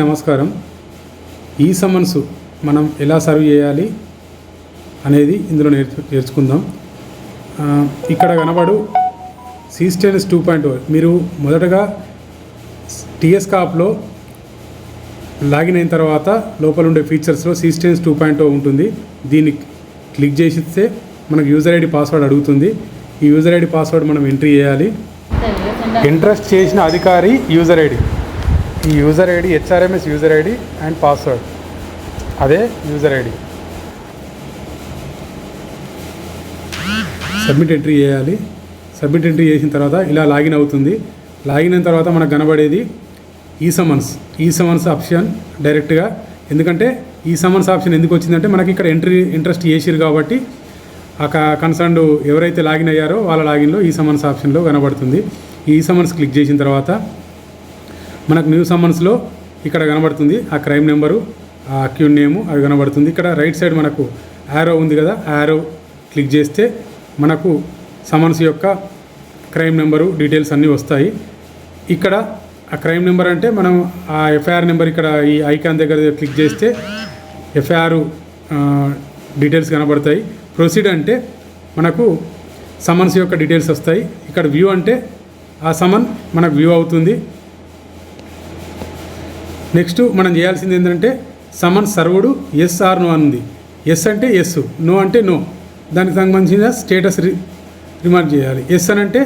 నమస్కారం. ఈ సమన్స్ మనం ఎలా సర్వ్ చేయాలి అనేది ఇందులో నేర్చు నేర్చుకుందాం. ఇక్కడ కనబడు సిస్టెన్స్ టూ పాయింట్ మీరు మొదటగా టిఎస్ కాప్లో లాగిన్ అయిన తర్వాత లోపల ఉండే ఫీచర్స్లో సిస్టెన్స్ టూ పాయింట్ ఉంటుంది. దీన్ని క్లిక్ చేసిస్తే మనకు యూజర్ ఐడి పాస్వర్డ్ అడుగుతుంది. ఈ యూజర్ ఐడి పాస్వర్డ్ మనం ఎంట్రీ చేయాలి. ఇంట్రెస్ట్ చేసిన అధికారి యూజర్ ఐడి ఈ user ID HRMS user ID and password అదే యూజర్ ఐడి. సబ్మిట్ ఎంట్రీ చేయాలి. సబ్మిట్ ఎంట్రీ చేసిన తర్వాత ఇలా లాగిన్ అవుతుంది. లాగిన్ అయిన తర్వాత మనకు కనబడేది ఈ సమన్స్ ఈ సమన్స్ ఆప్షన్ డైరెక్ట్గా ఎందుకంటే ఈ సమన్స్ ఆప్షన్ ఎందుకు వచ్చిందంటే మనకి ఇక్కడ ఎంట్రీ ఇంట్రెస్ట్ చేసిరు కాబట్టి ఆ కన్సర్న్డ్ ఎవరైతే లాగిన్ అయ్యారో వాళ్ళ లాగిన్లో ఈ సమన్స్ ఆప్షన్లో కనబడుతుంది. ఈ సమన్స్ క్లిక్ చేసిన తర్వాత మనకు న్యూ సమ్మన్స్లో ఇక్కడ కనబడుతుంది. ఆ క్రైమ్ నెంబరు ఆ అక్యూన్ నేము అవి కనబడుతుంది. ఇక్కడ రైట్ సైడ్ మనకు యారో ఉంది కదా యారో క్లిక్ చేస్తే మనకు సమన్స్ యొక్క క్రైమ్ నెంబరు డీటెయిల్స్ అన్నీ వస్తాయి. ఇక్కడ ఆ క్రైమ్ నెంబర్ అంటే మనం ఆ ఎఫ్ఐఆర్ నెంబర్ ఇక్కడ ఈ ఐకాన్ దగ్గర క్లిక్ చేస్తే ఎఫ్ఐఆర్ డీటెయిల్స్ కనబడతాయి. ప్రొసీడ్ అంటే మనకు సమన్స్ యొక్క డీటెయిల్స్ వస్తాయి. ఇక్కడ వ్యూ అంటే ఆ సమన్ మనకు వ్యూ అవుతుంది. నెక్స్ట్ మనం చేయాల్సింది ఏంటంటే summon served yes or no ఉంది ఎస్ అంటే ఎస్ నో అంటే నో దానికి సంబంధించిన స్టేటస్ రి రిమార్క్ చేయాలి. ఎస్ అని అంటే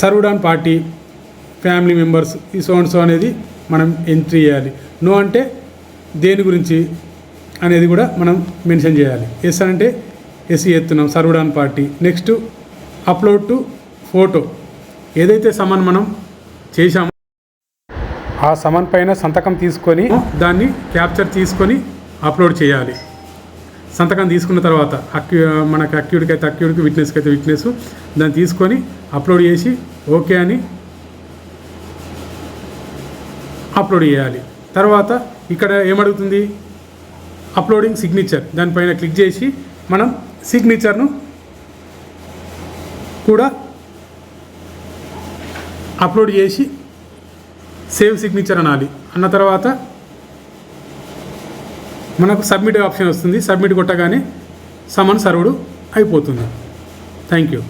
served on party family members ఈ సో అండ్ సో అనేది మనం ఎంట్రీ చేయాలి. నో అంటే దేని గురించి అనేది కూడా మనం మెన్షన్ చేయాలి. ఎస్ అని అంటే ఎస్సీ ఎత్తున్నాం served on party next upload to photo ఏదైతే సమన్ మనం చేశామో ఆ సమన్ పైన సంతకం తీసుకొని దాన్ని క్యాప్చర్ తీసుకొని అప్లోడ్ చేయాలి. సంతకం తీసుకున్న తర్వాత అక్యూ మనకు అక్యూడ్కి అయితే అక్యూడ్కి విట్నెస్కి అయితే విట్నెస్. దాన్ని తీసుకొని అప్లోడ్ చేసి ఓకే అని అప్లోడ్ చేయాలి. తర్వాత ఇక్కడ ఏమడుగుతుంది? Uploading signature. దానిపైన క్లిక్ చేసి మనం సిగ్నేచర్ను కూడా అప్లోడ్ చేసి సేవ్ సిగ్నేచర్ అనాలి. అన్న తర్వాత మనకు సబ్మిట్ ఆప్షన్ వస్తుంది. సబ్మిట్ కొట్టగానే సమన్ సర్వుడు అయిపోతుంది. Thank you